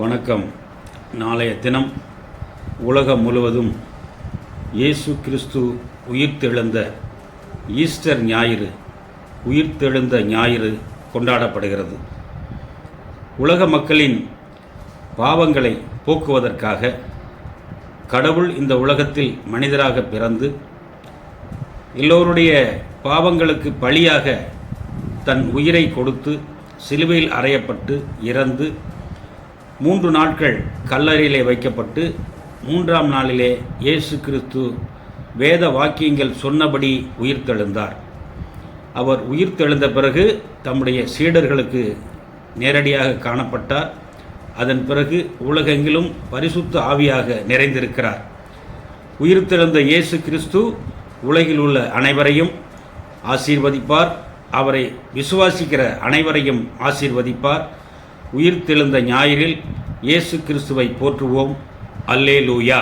வணக்கம். நாளைய தினம் உலகம் முழுவதும் இயேசு கிறிஸ்து உயிர்த்தெழுந்த ஈஸ்டர் ஞாயிறு உயிர்த்தெழுந்த ஞாயிறு கொண்டாடப்படுகிறது. உலக மக்களின் பாவங்களை போக்குவதற்காக கடவுள் இந்த உலகத்தில் மனிதராக பிறந்து எல்லோருடைய பாவங்களுக்கு பழியாக தன் உயிரை கொடுத்து சிலுவையில் அறையப்பட்டு இறந்து மூன்று நாட்கள் கல்லறையிலே வைக்கப்பட்டு மூன்றாம் நாளிலே இயேசு கிறிஸ்து வேத வாக்கியங்கள் சொன்னபடி உயிர்த்தெழுந்தார். அவர் உயிர்த்தெழுந்த பிறகு தம்முடைய சீடர்களுக்கு நேரடியாக காணப்பட்டார். அதன் பிறகு உலகெங்கிலும் பரிசுத்த ஆவியாக நிறைந்திருக்கிறார். உயிர்த்தெழுந்த இயேசு கிறிஸ்து உலகில் உள்ள அனைவரையும் ஆசீர்வதிப்பார். அவரை விசுவாசிக்கிற அனைவரையும் ஆசீர்வதிப்பார். உயிர்த்தெழுந்த ஞாயிறில் இயேசு கிறிஸ்துவை போற்றுவோம். அல்லேலூயா.